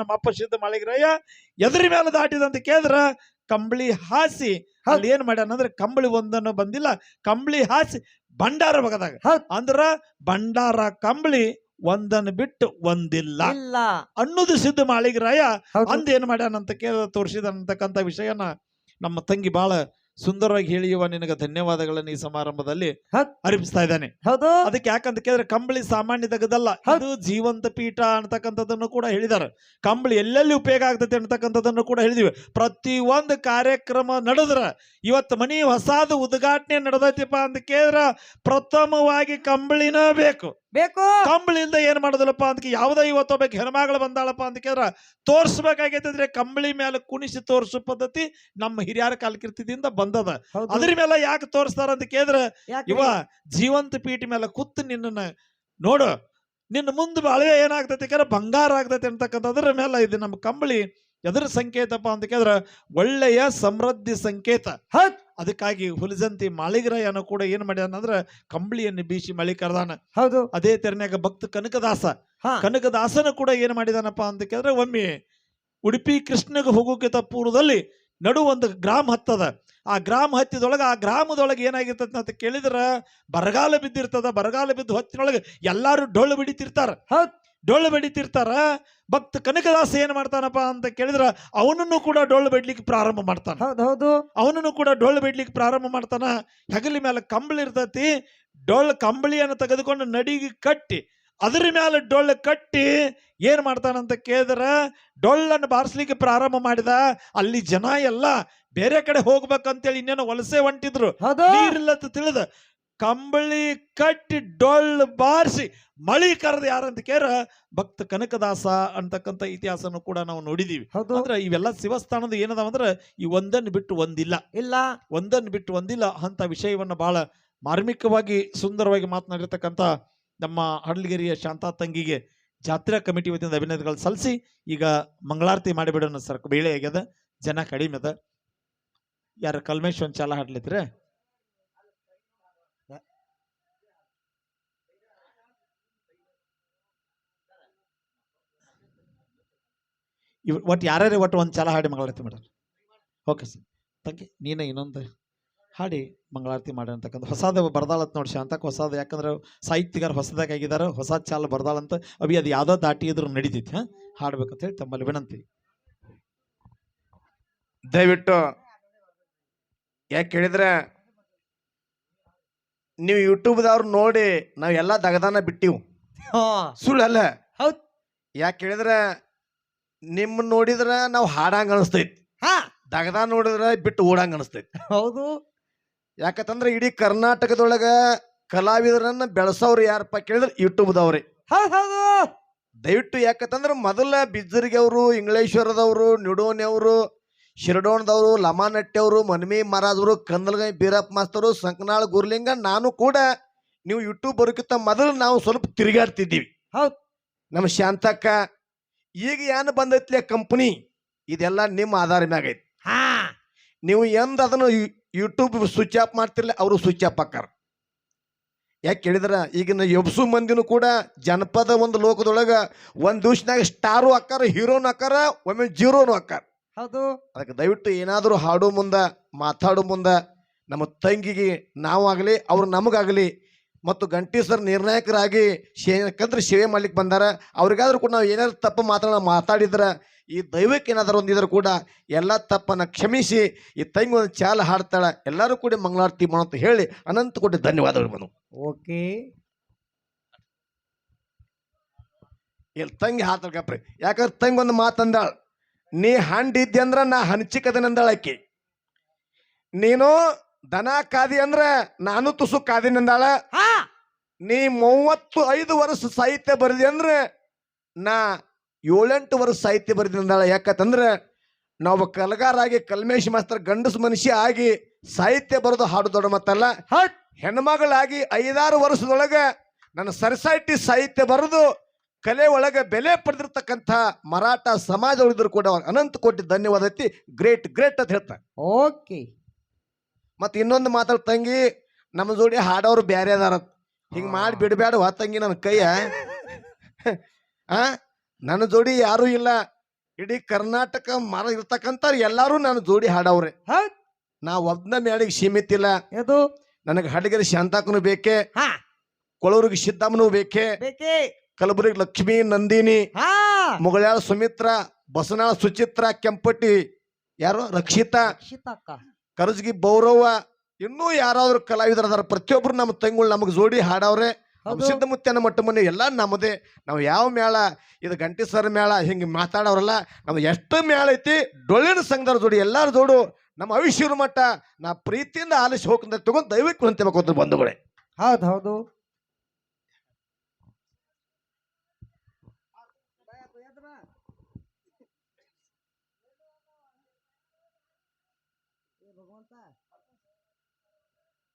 ನಮ್ಮ ಅಪ್ಪ ಸಿದ್ಧ ಮಾಳಿಗ್ರಯ್ಯ ಎದುರಿ ಮೇಲೆ ದಾಟಿದಂತ ಕೇಳಿದ್ರ ಕಂಬಳಿ ಹಾಸಿ ಅಲ್ಲಿ ಏನ್ ಮಾಡ್ಯಾನ ಅಂದ್ರೆ ಕಂಬಳಿ ಒಂದನ್ನು ಬಂದಿಲ್ಲ ಕಂಬಳಿ ಹಾಸಿ ಭಂಡಾರ ಬಗದಾಗ. ಅಂದ್ರ ಭಂಡಾರ ಕಂಬಳಿ ಒಂದನ್ನು ಬಿಟ್ಟು ಒಂದಿಲ್ಲ. ಅನ್ನೋದು ಸಿದ್ಧ ಮಾಳಿಗರಾಯ ಅಂದ ಏನ್ ಮಾಡ್ಯಾನಂತ ಕೇಳ ತೋರಿಸಿದಂತಕ್ಕಂಥ ವಿಷಯನ ನಮ್ಮ ತಂಗಿ ಬಹಳ ಸುಂದರವಾಗಿ ಹೇಳಿಯುವ ನಿನಗೆ ಧನ್ಯವಾದಗಳನ್ನು ಈ ಸಮಾರಂಭದಲ್ಲಿ ಹೌದ್. ಅರ್ಪಿಸ್ತಾ ಇದ್ದಾನೆ. ಹೌದು. ಅದಕ್ಕೆ ಯಾಕಂತ ಕೇಳಿದ್ರೆ ಕಂಬಳಿ ಸಾಮಾನ್ಯ ತೆಗೆದಲ್ಲ ಅದು ಜೀವಂತ ಪೀಠ ಅಂತಕ್ಕಂಥದ್ದನ್ನು ಕೂಡ ಹೇಳಿದ್ದಾರೆ. ಕಂಬಳಿ ಎಲ್ಲೆಲ್ಲಿ ಉಪಯೋಗ ಆಗ್ತೈತೆ ಅಂತಕ್ಕಂಥದ್ದನ್ನು ಕೂಡ ಹೇಳಿದಿವಿ ಪ್ರತಿ ಒಂದು ಕಾರ್ಯಕ್ರಮ ನಡೆದ್ರ ಇವತ್ತು ಮನಿ ಹೊಸಾದ ಉದ್ಘಾಟನೆ ನಡೆದೈತಿಪ್ಪ ಅಂತ ಕೇಳಿದ್ರ ಪ್ರಥಮವಾಗಿ ಕಂಬಳಿನ ಬೇಕು. ಬೇಕು. ಕಂಬಳಿಯಿಂದ ಏನ್ ಮಾಡೋದಿಲ್ಲಪ್ಪ ಅಂತ ಇವತ್ತು ಒಬ್ಬ ಹೆಣ್ಮಗಳು ಬಂದಾಳಪ್ಪ ಅಂತ ಕೇಳ್ರ ತೋರ್ಸ್ಬೇಕಾಗೈತಂದ್ರೆ ಕಂಬಳಿ ಮೇಲೆ ಕುಣಿಸಿ ತೋರ್ಸೋ ಪದ್ಧತಿ ನಮ್ಮ ಹಿರಿಯರ ಕಾಲಕೃತಿದಿಂದ ಬಂದದ. ಅದ್ರ ಮೇಲೆ ಯಾಕೆ ತೋರಿಸ್ತಾರ ಅಂತ ಕೇಳಿದ್ರೆ ಇವ ಜೀವಂತ ಪೀಠ ಮೇಲೆ ಕೂತು ನಿನ್ನ ನೋಡು ನಿನ್ನ ಮುಂದೆ ಬಾಳೆ ಏನಾಗ್ತೈತಿ ಕೇಳ ಬಂಗಾರ ಆಗ್ತೈತಿ ಅಂತಕ್ಕಂಥದ್ರ ಮೇಲೆ ಇದು ನಮ್ಮ ಕಂಬಳಿ ಎದ್ರ ಸಂಕೇತಪ್ಪ ಅಂತ ಕೇಳಿದ್ರೆ ಒಳ್ಳೆಯ ಸಮೃದ್ಧಿ ಸಂಕೇತ. ಹೌದ್. ಅದಕ್ಕಾಗಿ ಹುಲಿಜಂತಿ ಮಾಳಿಗರಾಯನು ಕೂಡ ಏನ್ ಮಾಡ್ಯಾನಂದ್ರ ಕಂಬಳಿಯನ್ನು ಬೀಸಿ ಮಳಿ ಕರೆದಾನ. ಹೌದು. ಅದೇ ತೆರನ್ಯಾಗ ಭಕ್ತ ಕನಕದಾಸ. ಹಾ. ಕನಕದಾಸನ ಕೂಡ ಏನ್ ಮಾಡಿದಾನಪ್ಪ ಅಂತ ಕೇಳಿದ್ರೆ ಒಮ್ಮೆ ಉಡುಪಿ ಕೃಷ್ಣಗೆ ಹೋಗೋಕೆ ಪೂರ್ವದಲ್ಲಿ ನಡು ಒಂದು ಗ್ರಾಮ ಹತ್ತದ. ಆ ಗ್ರಾಮ ಹತ್ತಿದೊಳಗೆ ಆ ಗ್ರಾಮದೊಳಗೆ ಏನಾಗಿರ್ತದ ಅಂತ ಕೇಳಿದ್ರ ಬರಗಾಲ ಬಿದ್ದಿರ್ತದ. ಬರಗಾಲ ಬಿದ್ದು ಹೊತ್ತಿನೊಳಗೆ ಎಲ್ಲಾರು ಡೊಳ್ಳು ಬಿಡಿತಿರ್ತಾರ. ಹೌದ್. ಡೊಳ್ಳು ಬಡಿತಿರ್ತಾರ ಭಕ್ತ ಕನಕದಾಸ ಏನ್ ಮಾಡ್ತಾನಪ್ಪ ಅಂತ ಕೇಳಿದ್ರ ಅವನನ್ನು ಕೂಡ ಡೊಳ್ಳು ಬಿಡ್ಲಿಕ್ಕೆ ಪ್ರಾರಂಭ ಮಾಡ್ತಾನ. ಹೌದು ಅವನನ್ನು ಕೂಡ ಡೊಳ್ಳು ಬಿಡ್ಲಿಕ್ಕೆ ಪ್ರಾರಂಭ ಮಾಡ್ತಾನ. ಹೆಗಲಿ ಮೇಲೆ ಕಂಬಳಿ ಇರ್ತೈತಿ ಡೊಳ್ಳು ಕಂಬಳಿಯನ್ನು ತೆಗೆದುಕೊಂಡು ನಡಿಗೆ ಕಟ್ಟಿ ಅದ್ರ ಮೇಲೆ ಡೊಳ್ಳು ಕಟ್ಟಿ ಏನ್ ಮಾಡ್ತಾನಂತ ಕೇಳಿದ್ರ ಡೊಳ್ಳನ್ನು ಬಾರಿಸ್ಲಿಕ್ಕೆ ಪ್ರಾರಂಭ ಮಾಡಿದ ಅಲ್ಲಿ ಜನ ಎಲ್ಲ ಬೇರೆ ಕಡೆ ಹೋಗ್ಬೇಕಂತೇಳಿ ಇನ್ನೇನೋ ವಲಸೆ ಹೊಂಟಿದ್ರು. ನೀರಿಲ್ಲತ್ತ ತಿಳಿದ ಕಂಬಳಿ ಕಟ್ಟಿ ಡೊಳ್ಳು ಬಾರಿಸಿ ಮಳಿ ಕರೆದ ಯಾರಂತ ಕೇರ ಭಕ್ತ ಕನಕದಾಸ ಅಂತಕ್ಕಂಥ ಇತಿಹಾಸನು ಕೂಡ ನಾವು ನೋಡಿದೀವಿ. ಅಂದ್ರೆ ಇವೆಲ್ಲ ಶಿವಸ್ಥಾನದ ಏನದ ಅಂದ್ರೆ ಈ ಒಂದನ್ನು ಬಿಟ್ಟು ಒಂದಿಲ್ಲ. ಇಲ್ಲ. ಒಂದನ್ನು ಬಿಟ್ಟು ಒಂದಿಲ್ಲ. ಅಂತ ವಿಷಯವನ್ನ ಬಹಳ ಮಾರ್ಮಿಕವಾಗಿ ಸುಂದರವಾಗಿ ಮಾತನಾಡಿರ್ತಕ್ಕಂಥ ನಮ್ಮ ಹಡಲಗಿರಿಯ ಶಾಂತಾ ತಂಗಿಗೆ ಜಾತ್ರಾ ಕಮಿಟಿ ವತಿಯಿಂದ ಅಭಿನಂದನೆಗಳು ಸಲ್ಲಿಸಿ ಈಗ ಮಂಗಳಾರತಿ ಮಾಡಿಬಿಡೋಣ ಸರ್. ಬೇಳೆ ಆಗ್ಯದ ಜನ ಕಡಿಮೆ ಅದ. ಯಾರ ಕಲ್ಮೇಶ್ ಒಂದು ಚಾಲ ಹಾಡ್ಲಿತ್ರೆ ಇವ್ ಒಟ್ಟು ಯಾರ್ಯಾರು ಒಟ್ಟು ಒಂದು ಚಾಲ ಹಾಡಿ ಮಂಗಳಾರತಿ ಮಾಡ್ರಿ ಓಕೆ ಸರ್ ತಂಗಿ ನೀನೇ ಇನ್ನೊಂದು ಹಾಡಿ ಮಂಗಳಾರತಿ ಮಾಡಿ ಅಂತಕ್ಕಂಥ ಹೊಸದ ಬರ್ದಾಳತ್ ನೋಡಿ ಶಾಂತಕ್ಕೆ. ಹೊಸದ ಯಾಕಂದ್ರೆ ಸಾಹಿತ್ಯಗಾರ ಹೊಸದಾಗಿ ಆಗಿದಾರ. ಹೊಸ ಚಾಲ ಬರ್ದಾಳಂತ ಅಭಿ ಅದು ಯಾವುದೋ ದಾಟಿ ಇದ್ರು ನಡೀತೈತಿ ಹಾಂ? ಹಾಡ್ಬೇಕಂತ ಹೇಳಿ ತಮ್ಮಲ್ಲಿ ವಿನಂತಿ. ದಯವಿಟ್ಟು ಯಾಕೆ ಕೇಳಿದ್ರೆ ನೀವು ಯೂಟ್ಯೂಬ್ದವ್ರು ನೋಡಿ ನಾವು ಎಲ್ಲ ದಗದಾನ ಬಿಟ್ಟಿವು. ಸುಳ್ಳಲ್ಲ. ಹೌದು. ಯಾಕೆ ಕೇಳಿದ್ರೆ ನಿಮ್ಮ ನೋಡಿದ್ರೆ ನಾವು ಹಾಡಂಗ ಅನಿಸ್ತೈತಿ. ಹಾ. ದಗದ ನೋಡಿದ್ರೆ ಬಿಟ್ಟು ಓಡಂಗ ಅನಿಸ್ತೈತಿ. ಹೌದು. ಯಾಕಂತಂದ್ರೆ ಇಡೀ ಕರ್ನಾಟಕದೊಳಗ ಕಲಾವಿದರನ್ನ ಬೆಳೆಸೋರು ಯಾರಪ್ಪ ಕೇಳಿದ್ರೆ ಯೂಟ್ಯೂಬ್ದವ್ರಿ. ಹೌದ್ ಹೌದು ದಯವಿಟ್ಟು ಯಾಕಂತಂದ್ರೆ ಮೊದಲ ಬಿಜ್ಜರ್ಗಿ ಅವರು ಇಂಗ್ಲೇಶ್ವರದವರು ನಿಡೋನಿ ಅವರು ಶಿರಡೋಣದವರು ಲಮಾನಟ್ಟಿಯವರು ಮನ್ಮಿ ಮಹಾರಾಜರು ಕಂದಲ್ಗೈ ಬೀರಪ್ಪ ಮಾಸ್ತರು ಸಂಕನಾಳ್ ಗುರ್ಲಿಂಗ ನಾನು ಕೂಡ ನೀವು ಯೂಟ್ಯೂಬ್ ಬರೋಕ್ಕಿಂತ ಮೊದಲು ನಾವು ಸ್ವಲ್ಪ ತಿರುಗಾಡ್ತಿದ್ದೀವಿ. ಹೌದು. ನಮ್ಮ ಶಾಂತಕ್ಕ ಈಗ ಏನು ಬಂದೈತಿ ಕಂಪ್ನಿ ಇದೆಲ್ಲ ನಿಮ್ಮ ಆಧಾರ ಮ್ಯಾಗ ಐತಿ. ಹಾ. ನೀವು ಎಂದ ಅದನ್ನು ಯೂಟ್ಯೂಬ್ ಸ್ವಿಚ್ ಆಫ್ ಮಾಡ್ತಿರ್ಲಿ ಅವರು ಸ್ವಿಚ್ ಆಫ್ ಹಾಕಾರ ಯಾಕೆ ಕೇಳಿದ್ರ ಈಗಿನ ಎಬ್ಸು ಮಂದಿನೂ ಕೂಡ ಜನಪದ ಒಂದು ಲೋಕದೊಳಗ ಒಂದ್ ದಿವ್ಸನಾಗ ಸ್ಟಾರು ಹಾಕಾರ ಹೀರೋನು ಹಾಕಾರ ಒಮ್ಮೆ ಜೀರೋನು ಹಾಕಾರ ಹೌದು. ಅದಕ್ಕೆ ದಯವಿಟ್ಟು ಏನಾದರೂ ಹಾಡೋ ಮುಂದ ಮಾತಾಡೋ ಮುಂದ ನಮ್ಮ ತಂಗಿಗೆ ನಾವಾಗಲಿ ಅವ್ರು ನಮಗಾಗಲಿ ಮತ್ತು ಗಂಟಿ ಸರ್ ನಿರ್ಣಾಯಕರಾಗಿ ಶೇ ಯಾಕಂದ್ರೆ ಸೇವೆ ಮಾಡ್ಲಿಕ್ಕೆ ಬಂದಾರ. ಅವ್ರಿಗಾದ್ರೂ ಕೂಡ ನಾವು ಏನಾದ್ರು ತಪ್ಪು ಮಾತಾಡ ಮಾತಾಡಿದ್ರೆ ಈ ದೈವಕ್ಕೆ ಏನಾದರೂ ಒಂದಿದ್ರು ಕೂಡ ಎಲ್ಲ ತಪ್ಪನ್ನು ಕ್ಷಮಿಸಿ ಈ ತಂಗಿ ಒಂದು ಚಾಲ ಹಾಡ್ತಾಳ ಎಲ್ಲರೂ ಕೂಡ ಮಂಗಳಾರತಿ ಮಾಡೋ ಅಂತ ಹೇಳಿ ಅನಂತ ಕೋಟಿ ಧನ್ಯವಾದಗಳು ಮನು. ಓಕೆ. ಇಲ್ಲಿ ತಂಗಿ ಹಾಡ್ತಾಳ ಕಪ್ರಿ. ಯಾಕಂದ್ರೆ ತಂಗಿ ಒಂದು ಮಾತಂದಾಳ ನೀ ಹಂಡಿದ್ದೆ ಅಂದ್ರೆ ನಾ ಹಂಚಿಕದನಂದಾಳ ಆಕಿ. ನೀನು ದನ ಕಾದಿ ಅಂದ್ರೆ ನಾನು ತುಸು ಕಾದಿನಂದಾಳ ನೀ ಮೂವತ್ತು ಐದು ವರ್ಷ ಸಾಹಿತ್ಯ ಬರೆದಿ ಅಂದ್ರೆ ನಾ ಏಳೆಂಟು ವರ್ಷ ಸಾಹಿತ್ಯ ಬರೆದಿಂದಾಳ ಯಾಕಂತಂದ್ರೆ ನಾವು ಕಲಗಾರಾಗಿ ಕಲ್ಮೇಶ್ ಮಾಸ್ತರ್ ಗಂಡಸ ಮನುಷ್ಯ ಆಗಿ ಸಾಹಿತ್ಯ ಬರೆದು ಹಾಡು ದೊಡ್ಡ ಮತ್ತಲ್ಲ. ಹೆಣ್ಮಗಳಾಗಿ ಐದಾರು ವರ್ಷದೊಳಗೆ ನನ್ನ ಸೊಸೈಟಿ ಸಾಹಿತ್ಯ ಬರೆದು ಕಲೆ ಒಳಗೆ ಬೆಲೆ ಪಡೆದಿರ್ತಕ್ಕಂಥ ಮರಾಠ ಸಮಾಜ ಉಳಿದ್ರು ಕೂಡ ಅನಂತ ಕೋಟಿ ಧನ್ಯವಾದ ಐತಿ. ಗ್ರೇಟ್ ಗ್ರೇಟ್ ಅಂತ ಹೇಳ್ತಾರೆ. ಓಕೆ. ಮತ್ತೆ ಇನ್ನೊಂದು ಮಾತಾಡ್ ತಂಗಿ ನಮ್ಮ ಜೋಡಿ ಹಾಡೋರು ಬ್ಯಾರೆ ಅದಾರ ಹಿಂಗ್ ಮಾಡಿ ಬಿಡಬೇಡ ಹೊತ್ತಂಗಿ ನನ್ನ ಕೈ ಆ? ನನ್ನ ಜೋಡಿ ಯಾರು ಇಲ್ಲ. ಇಡೀ ಕರ್ನಾಟಕ ಮರ ಇರ್ತಕ್ಕಂತ ಎಲ್ಲಾರು ನನ್ನ ಜೋಡಿ ಹಾಡವ್ರೆ. ನಾ ಒಬ್ನ ಮೇಳಿಗೆ ಸೀಮಿತ ಇಲ್ಲ. ಇದು ನನಗೆ ಹಡಗರಿ ಶಾಂತಾಕನು ಬೇಕೆ. ಕೊಳೂರಿಗೆ ಸಿದ್ದಮ್ಮನು ಬೇಕೆ. ಕಲಬುರಗಿ ಲಕ್ಷ್ಮಿ ನಂದಿನಿ. ಮುಗಳಾಳ ಸುಮಿತ್ರ ಬಸನಾಳ ಸುಚಿತ್ರ ಕೆಂಪಟ್ಟಿ ಯಾರು? ರಕ್ಷಿತಾ. ಕರಜಗಿ ಬೌರವ್ವ ಇನ್ನೂ ಯಾರಾದ್ರೂ ಕಲಾವಿದರ ಪ್ರತಿಯೊಬ್ರು ನಮ್ಮ ತಂಗಳು ನಮಗೆ ಜೋಡಿ ಹಾಡವ್ರೆ. ಸಿದ್ಧ ಮುತ್ತನ ಮಟ್ಟ ಮನೆ ಎಲ್ಲ ನಮ್ಮದೇ. ನಾವು ಯಾವ ಮೇಳ ಇದು ಗಂಟಿ ಸರ್ ಮೇಳ ಹಿಂಗೆ ಮಾತಾಡೋರಲ್ಲ ನಮ್ಗೆ ಎಷ್ಟು ಮೇಳ ಐತಿ ಡೊಳ್ಳಿನ ಸಂಘದವ್ರ ಜೋಡಿ ಎಲ್ಲರ ಜೋಡು ನಮ್ಮ ಅವಿಶ್ವರ ಮಟ್ಟ ನಾ ಪ್ರೀತಿಯಿಂದ ಆಲಿಸಿ ಹೋಗ್ತಂತ ತಗೊಂಡು ದಯವಿಟ್ಟು ಹೊಂತಿಬೇಕು ಅಂತ ಬಂಧುಗಳೇ. ಹೌದು ಹೌದು. ಭಗವಂತ.